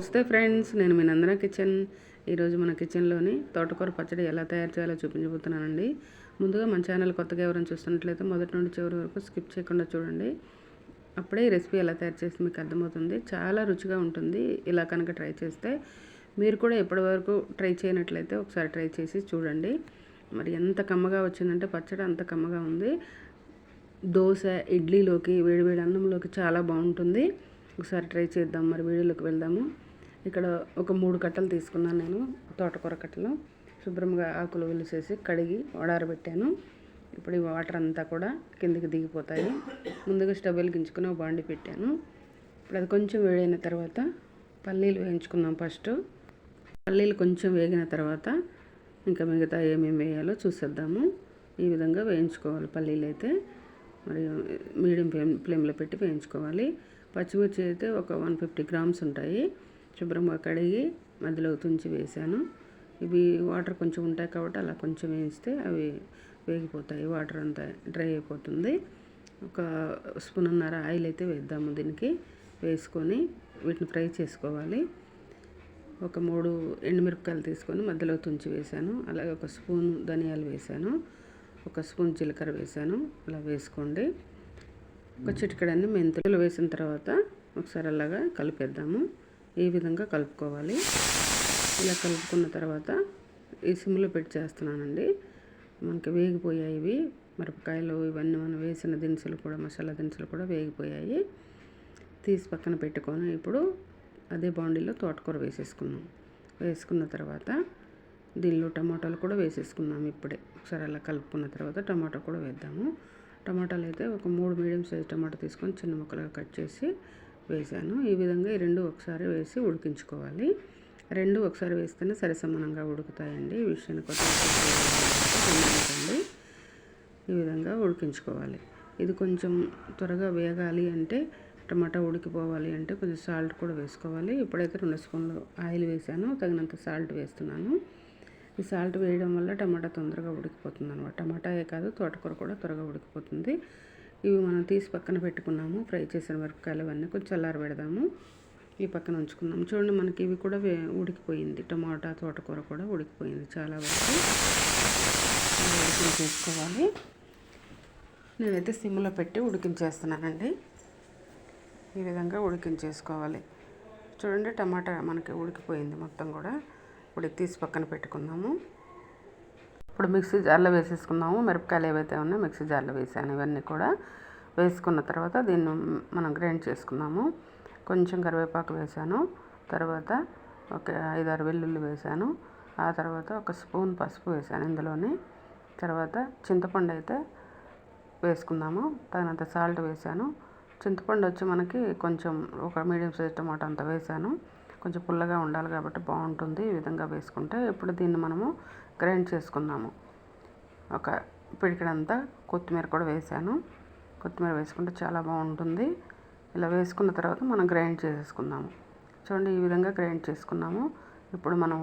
నమస్తే ఫ్రెండ్స్ నేను మీ నందన కిచెన్. ఈరోజు మన కిచెన్లోని తోటకూర పచ్చడి ఎలా తయారు చేయాలో చూపించబోతున్నానండి. ముందుగా మన ఛానల్ కొత్తగా ఎవరైనా చూస్తున్నట్లయితే మొదటి నుండి చివరి వరకు స్కిప్ చేయకుండా చూడండి. అప్పుడే ఈ రెసిపీ ఎలా తయారు చేసి మీకు అర్థమవుతుంది. చాలా రుచిగా ఉంటుంది. ఇలా కనుక ట్రై చేస్తే మీరు కూడా ఇప్పటివరకు ట్రై చేయనట్లయితే ఒకసారి ట్రై చేసి చూడండి. మరి ఎంత కమ్మగా వచ్చిందంటే పచ్చడి అంత కమ్మగా ఉంది. దోశ ఇడ్లీలోకి వేడివేడి అన్నంలోకి చాలా బాగుంటుంది. ఒకసారి ట్రై చేద్దాం. మరి వీడియోలోకి వెళ్దాము. ఇక్కడ ఒక మూడు కట్టలు తీసుకున్నాను నేను తోటకూర కట్టలు. శుభ్రంగా ఆకులు వెలిసేసి కడిగి వడారబెట్టాను. ఇప్పుడు ఈ వాటర్ అంతా కూడా కిందికి దిగిపోతాయి. ముందుగా స్టవ్ వెలిగించుకుని ఒక బాండి పెట్టాను. ఇప్పుడు అది కొంచెం వేడైన తర్వాత పల్లీలు వేయించుకుందాం ఫస్ట్. పల్లీలు కొంచెం వేగిన తర్వాత ఇంకా మిగతా ఏమేమి వేయాలో చూసేద్దాము. ఈ విధంగా వేయించుకోవాలి పల్లీలు అయితే మరి మీడియం ఫ్లేమ్ ఫ్లేమ్లో పెట్టి వేయించుకోవాలి. పచ్చిమిర్చి అయితే ఒక వన్ ఫిఫ్టీ గ్రామ్స్ ఉంటాయి. శుభ్రంగా కడిగి మధ్యలో తుంచి వేసాను ఇవి వాటర్ కొంచెం ఉంటాయి కాబట్టి అలా కొంచెం వేయిస్తే అవి వేగిపోతాయి. వాటర్ అంతా డ్రై అయిపోతుంది. ఒక స్పూన్నర ఆయిల్ అయితే వేద్దాము దీనికి. వేసుకొని వీటిని ఫ్రై చేసుకోవాలి. ఒక మూడు ఎండుమిరపకాయలు తీసుకొని మధ్యలో తుంచి వేసాను అలాగే ఒక స్పూన్ ధనియాలు వేసాను ఒక స్పూన్ జీలకర్ర వేసాను అలా వేసుకోండి. ఒక చిటికడన్ని మెంతులు వేసిన తర్వాత ఒకసారి అలాగా కలిపేద్దాము. ఈ విధంగా కలుపుకోవాలి. ఇలా కలుపుకున్న తర్వాత ఈ సిమ్లో పెట్టి చేస్తున్నానండి. మనకి వేగిపోయాయి ఇవి. మిరపకాయలు ఇవన్నీ మనం వేసిన దినుసులు కూడా మసాలా దినుసులు కూడా వేగిపోయాయి. తీసి పక్కన పెట్టుకొని ఇప్పుడు అదే బాండీలో తోటకూర వేసేసుకున్నాం వేసుకున్న తర్వాత దీనిలో టమాటాలు కూడా వేసేసుకున్నాం ఇప్పుడే. ఒకసారి అలా కలుపుకున్న తర్వాత టమాటా కూడా వేద్దాము. టమాటాలు అయితే ఒక మూడు మీడియం సైజ్ టమాటా తీసుకొని చిన్న ముక్కలుగా కట్ చేసి వేసాను ఈ విధంగా ఈ రెండు ఒకసారి వేసి ఉడికించుకోవాలి. రెండు ఒకసారి వేస్తేనే సరిసమానంగా ఉడుకుతాయండి. ఈ విషయాన్ని కొత్త ఈ విధంగా ఉడికించుకోవాలి. ఇది కొంచెం త్వరగా వేగాలి అంటే టమాటా ఉడికిపోవాలి అంటే కొంచెం సాల్ట్ కూడా వేసుకోవాలి. ఇప్పుడైతే రెండు స్పూన్లు ఆయిల్ వేసాను తగినంత సాల్ట్ వేస్తున్నాను. ఈ సాల్ట్ వేయడం వల్ల టమాటా తొందరగా ఉడికిపోతుంది అనమాట టమాటాయే కాదు తోటకూర కూడా త్వరగా ఉడికిపోతుంది. ఇవి మనం తీసి పక్కన పెట్టుకున్నాము. ఫ్రై చేసిన మిరపకాయలు అవన్నీ కొంచెం చల్లారి పెడదాము. ఈ పక్కన ఉంచుకున్నాము. చూడండి మనకి ఇవి కూడా ఉడికిపోయింది. టమాటా తోటకూర కూడా ఉడికిపోయింది చాలా వరకు. ఉడికించేసుకోవాలి నేనైతే సిమ్లో పెట్టి ఉడికించేస్తున్నానండి. ఈ విధంగా ఉడికించేసుకోవాలి. చూడండి టమాటా మనకి ఉడికిపోయింది మొత్తం కూడా. ఉడికి తీసి పక్కన పెట్టుకుందాము ఇప్పుడు మిక్సీ జార్లో వేసేసుకుందాము. మిరపకాయలు ఏవైతే ఉన్నాయో మిక్సీ జార్లో వేసాను. ఇవన్నీ కూడా వేసుకున్న తర్వాత దీన్ని మనం గ్రైండ్ చేసుకుందాము. కొంచెం కరివేపాకు వేసాను. తర్వాత ఒక ఐదారు వెల్లుల్లి వేసాను. ఆ తర్వాత ఒక స్పూన్ పసుపు వేసాను ఇందులోని. తర్వాత చింతపండు అయితే వేసుకుందాము. తగినంత సాల్ట్ వేసాను. చింతపండు వచ్చి మనకి కొంచెం ఒక మీడియం సైజ్ టమాటా అంత వేసాను. కొంచెం పుల్లగా ఉండాలి కాబట్టి బాగుంటుంది ఈ విధంగా వేసుకుంటే. ఇప్పుడు దీన్ని మనము గ్రైండ్ చేసుకున్నాము ఒక పిడికడంతా కొత్తిమీర కూడా వేసాను. కొత్తిమీర వేసుకుంటే చాలా బాగుంటుంది. ఇలా వేసుకున్న తర్వాత మనం గ్రైండ్ చేసేసుకుందాము. చూడండి ఈ విధంగా గ్రైండ్ చేసుకున్నాము. ఇప్పుడు మనం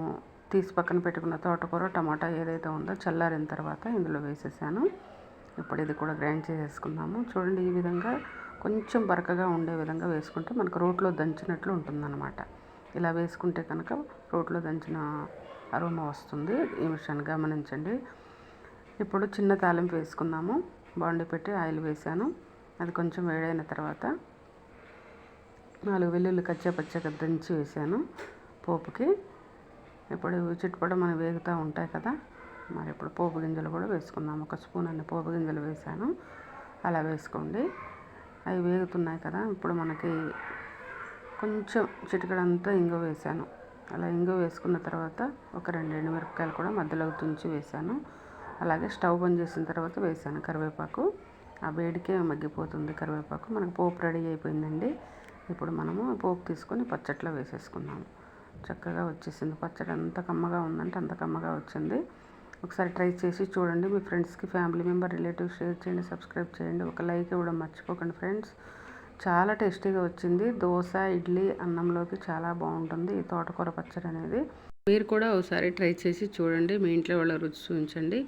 తీసి పక్కన పెట్టుకున్న తోటకూర టమాటా ఏదైతే ఉందో చల్లారిన తర్వాత ఇందులో వేసేసాను. ఇప్పుడు ఇది కూడా గ్రైండ్ చేసేసుకుందాము. చూడండి ఈ విధంగా కొంచెం బరకగా ఉండే విధంగా వేసుకుంటే మనకు రోట్లో దంచినట్లు ఉంటుందన్నమాట. ఇలా వేసుకుంటే కనుక రోట్లో దంచిన అరోమా వస్తుంది. ఈ విషయాన్ని గమనించండి. ఇప్పుడు చిన్న తాలింపు వేసుకుందాము. బాండి పెట్టి ఆయిల్ వేసాను అది కొంచెం వేడైన తర్వాత నాలుగు వెల్లుల్లి కచ్చా పచ్చగా దంచి వేసాను పోపుకి. ఇప్పుడు చిట్టుపడ మనం వేగుతూ ఉంటాయి కదా మరి ఇప్పుడు పోపు గింజలు కూడా వేసుకుందాం ఒక స్పూన్ అన్ని పోపు గింజలు వేసాను అలా వేసుకోండి. అవి వేగుతున్నాయి కదా ఇప్పుడు మనకి కొంచెం చిటికడంతా ఇంగ వేసాను అలా ఇంగు వేసుకున్న తర్వాత ఒక రెండు ఎండుమిరపకాయలు కూడా మధ్యలో తుంచి వేసాను అలాగే స్టవ్ బంద్ చేసిన తర్వాత వేసాను కరివేపాకు. ఆ వేడికే మగ్గిపోతుంది కరివేపాకు. మనకు పోపు రెడీ అయిపోయిందండి. ఇప్పుడు మనము పోపు తీసుకొని పచ్చట్లో వేసేసుకున్నాము చక్కగా వచ్చేసింది. పచ్చడి అంత కమ్మగా ఉందంటే అంత కమ్మగా వచ్చింది. ఒకసారి ట్రై చేసి చూడండి. మీ ఫ్రెండ్స్కి ఫ్యామిలీ మెంబర్ రిలేటివ్స్ షేర్ చేయండి సబ్స్క్రైబ్ చేయండి. ఒక లైక్ ఇవ్వడం మర్చిపోకండి ఫ్రెండ్స్. చాలా టేస్టీగా వచ్చింది. దోశ ఇడ్లీ అన్నంలోకి చాలా బాగుంటుంది. ఈ తోటకూర పచ్చడి అనేది. మీరు కూడా ఒకసారి ట్రై చేసి చూడండి. మీ ఇంట్లో వాళ్ళ రుచి చూపించండి.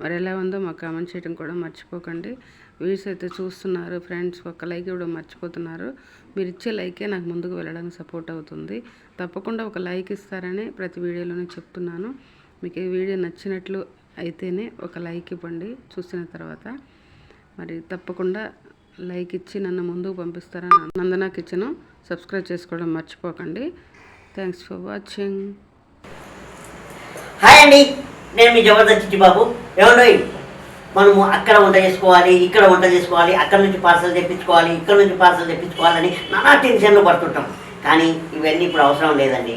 మరి ఎలా ఉందో మాకు కామెంట్ చేయడం కూడా మర్చిపోకండి. వ్యూస్ అయితే చూస్తున్నారు. ఫ్రెండ్స్ ఒక లైక్ ఇవ్వడం మర్చిపోతున్నారు. మీరు ఇచ్చే లైకే నాకు ముందుకు వెళ్ళడానికి సపోర్ట్ అవుతుంది. తప్పకుండా ఒక లైక్ ఇస్తారని ప్రతి వీడియోలోనే చెప్తున్నాను. మీకు ఈ వీడియో నచ్చినట్లు అయితేనే ఒక లైక్ ఇవ్వండి. చూసిన తర్వాత మరి తప్పకుండా లైక్ ఇచ్చి నన్ను ముందుకు పంపిస్తారని నందనా కిచెన్ సబ్స్క్రైబ్ చేసుకోవడం మర్చిపోకండి. థ్యాంక్స్ ఫర్ వాచింగ్ హాయ్ అండి. నేను మీ జబర్దస్త్ చిట్టిబాబు ఏమండి? మనము అక్కడ వంట చేసుకోవాలి ఇక్కడ వంట చేసుకోవాలి అక్కడ నుంచి పార్సల్ తెప్పించుకోవాలి ఇక్కడ నుంచి పార్సల్ తెప్పించుకోవాలని నానా టెన్షన్లు పడుతుంటాం. కానీ ఇవన్నీ ఇప్పుడు అవసరం లేదండి.